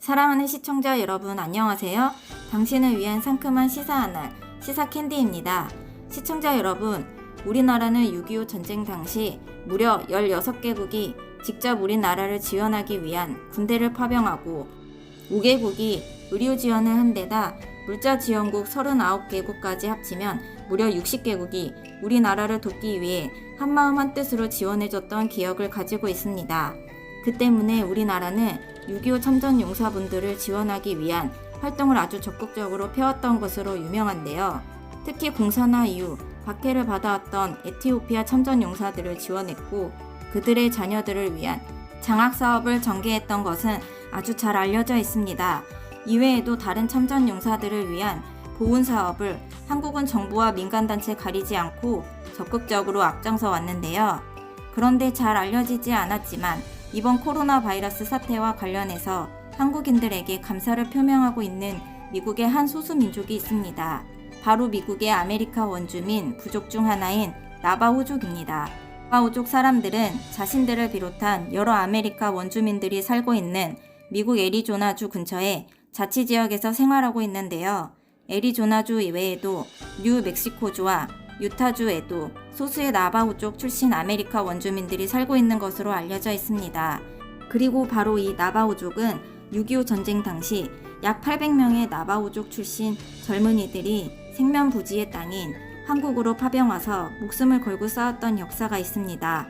사랑하는 시청자 여러분 안녕하세요. 당신을 위한 상큼한 시사한 날 시사 캔디입니다. 시청자 여러분, 우리나라는 6.25 전쟁 당시 무려 16개국이 직접 우리나라를 지원하기 위한 군대를 파병하고 5개국이 의료 지원을 한 데다 물자 지원국 39개국까지 합치면 무려 60개국이 우리나라를 돕기 위해 한마음 한뜻으로 지원해줬던 기억을 가지고 있습니다. 그 때문에 우리나라는 6.25 참전 용사분들을 지원하기 위한 활동을 아주 적극적으로 펴왔던 것으로 유명한데요. 특히 공산화 이후 박해를 받아왔던 에티오피아 참전 용사들을 지원했고 그들의 자녀들을 위한 장학 사업을 전개했던 것은 아주 잘 알려져 있습니다. 이외에도 다른 참전 용사들을 위한 보훈 사업을 한국은 정부와 민간단체 가리지 않고 적극적으로 앞장서 왔는데요. 그런데 잘 알려지지 않았지만 이번 코로나 바이러스 사태와 관련해서 한국인들에게 감사를 표명하고 있는 미국의 한 소수 민족이 있습니다. 바로 미국의 아메리카 원주민 부족 중 하나인 나바호족입니다. 나바호족 사람들은 자신들을 비롯한 여러 아메리카 원주민들이 살고 있는 미국 애리조나주 근처에 자치 지역에서 생활하고 있는데요. 애리조나주 이외에도 뉴 멕시코주와 유타주에도 소수의 나바호족 출신 아메리카 원주민들이 살고 있는 것으로 알려져 있습니다. 그리고 바로 이 나바호족은 6.25 전쟁 당시 약 800명의 나바호족 출신 젊은이들이 생면부지의 땅인 한국으로 파병와서 목숨을 걸고 싸웠던 역사가 있습니다.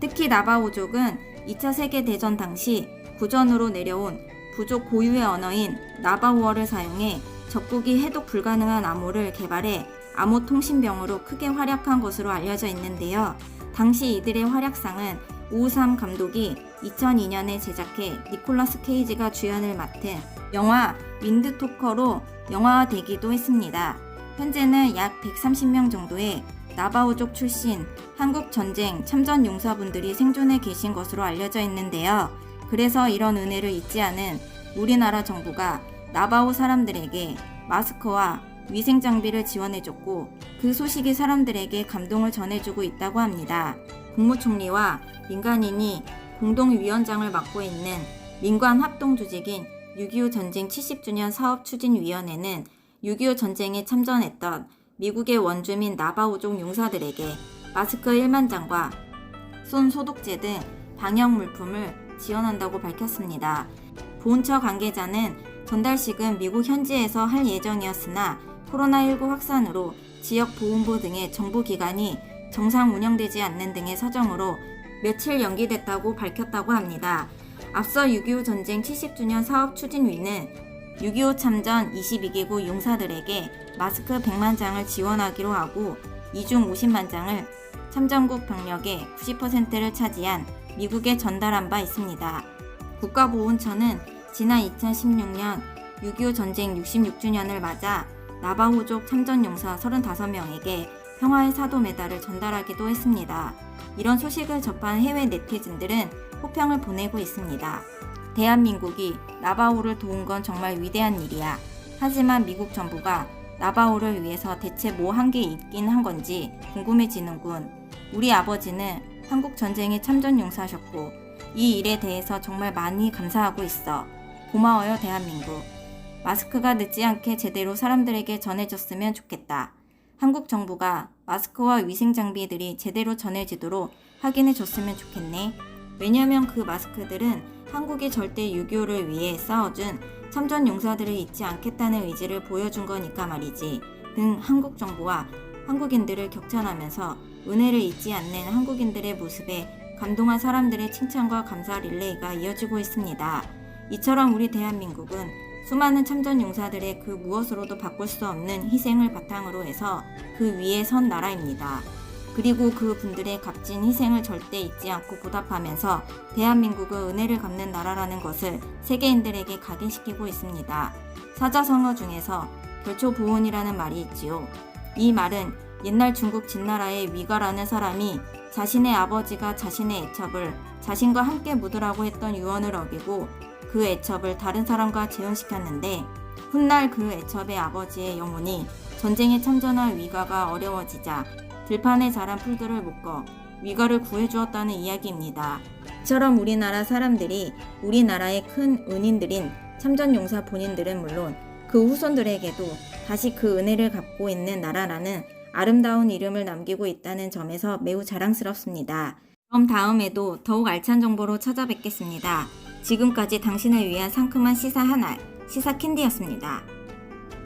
특히 나바호족은 2차 세계대전 당시 구전으로 내려온 부족 고유의 언어인 나바호어를 사용해 적국이 해독 불가능한 암호를 개발해 암호 통신병으로 크게 활약한 것으로 알려져 있는데요. 당시 이들의 활약상은 오우삼 감독이 2002년에 제작해 니콜라스 케이지가 주연을 맡은 영화 윈드토커로 영화화되기도 했습니다. 현재는 약 130명 정도의 나바오족 출신 한국 전쟁 참전 용사분들이 생존해 계신 것으로 알려져 있는데요. 그래서 이런 은혜를 잊지 않은 우리나라 정부가 나바오 사람들에게 마스크와 위생 장비를 지원해줬고 그 소식이 사람들에게 감동을 전해주고 있다고 합니다. 국무총리와 민간인이 공동위원장을 맡고 있는 민관 합동 조직인 6.25 전쟁 70주년 사업추진위원회는 6.25 전쟁에 참전했던 미국의 원주민 나바오족 용사들에게 마스크 1만 장과 손 소독제 등 방역 물품을 지원한다고 밝혔습니다. 보훈처 관계자는 전달식은 미국 현지에서 할 예정이었으나 코로나19 확산으로 지역 보훈부 등의 정부 기관이 정상 운영되지 않는 등의 사정으로 며칠 연기됐다고 밝혔다고 합니다. 앞서 6.25 전쟁 70주년 사업 추진위는 6.25 참전 22개국 용사들에게 마스크 100만 장을 지원하기로 하고 이중 50만 장을 참전국 병력의 90%를 차지한 미국에 전달한 바 있습니다. 국가보훈처는 지난 2016년 6.25 전쟁 66주년을 맞아 나바호족 참전용사 35명에게 평화의 사도 메달을 전달하기도 했습니다. 이런 소식을 접한 해외 네티즌들은 호평을 보내고 있습니다. 대한민국이 나바호를 도운 건 정말 위대한 일이야. 하지만 미국 정부가 나바호를 위해서 대체 뭐 한 게 있긴 한 건지 궁금해지는군. 우리 아버지는 한국 전쟁에 참전 용사셨고 이 일에 대해서 정말 많이 감사하고 있어. 고마워요, 대한민국. 마스크가 늦지 않게 제대로 사람들에게 전해졌으면 좋겠다. 한국 정부가 마스크와 위생 장비들이 제대로 전해지도록 확인해 줬으면 좋겠네. 왜냐면 그 마스크들은 한국이 절대 6.25를 위해 싸워준 참전 용사들을 잊지 않겠다는 의지를 보여준 거니까 말이지. 등 한국 정부와 한국인들을 격찬하면서 은혜를 잊지 않는 한국인들의 모습에 감동한 사람들의 칭찬과 감사 릴레이가 이어지고 있습니다. 이처럼 우리 대한민국은 수많은 참전 용사들의 그 무엇으로도 바꿀 수 없는 희생을 바탕으로 해서 그 위에 선 나라입니다. 그리고 그 분들의 값진 희생을 절대 잊지 않고 보답하면서 대한민국은 은혜를 갚는 나라라는 것을 세계인들에게 각인시키고 있습니다. 사자성어 중에서 결초 보훈이라는 말이 있지요. 이 말은 옛날 중국 진나라의 위가라는 사람이 자신의 아버지가 자신의 애첩을 자신과 함께 묻으라고 했던 유언을 어기고 그 애첩을 다른 사람과 재혼시켰는데 훗날 그 애첩의 아버지의 영혼이 전쟁에 참전할 위가가 어려워지자 들판에 자란 풀들을 묶어 위가를 구해주었다는 이야기입니다. 이처럼 우리나라 사람들이 우리나라의 큰 은인들인 참전용사 본인들은 물론 그 후손들에게도 다시 그 은혜를 갚고 있는 나라라는 아름다운 이름을 남기고 있다는 점에서 매우 자랑스럽습니다. 그럼 다음에도 더욱 알찬 정보로 찾아뵙겠습니다. 지금까지 당신을 위한 상큼한 시사 한 알, 시사 캔디였습니다.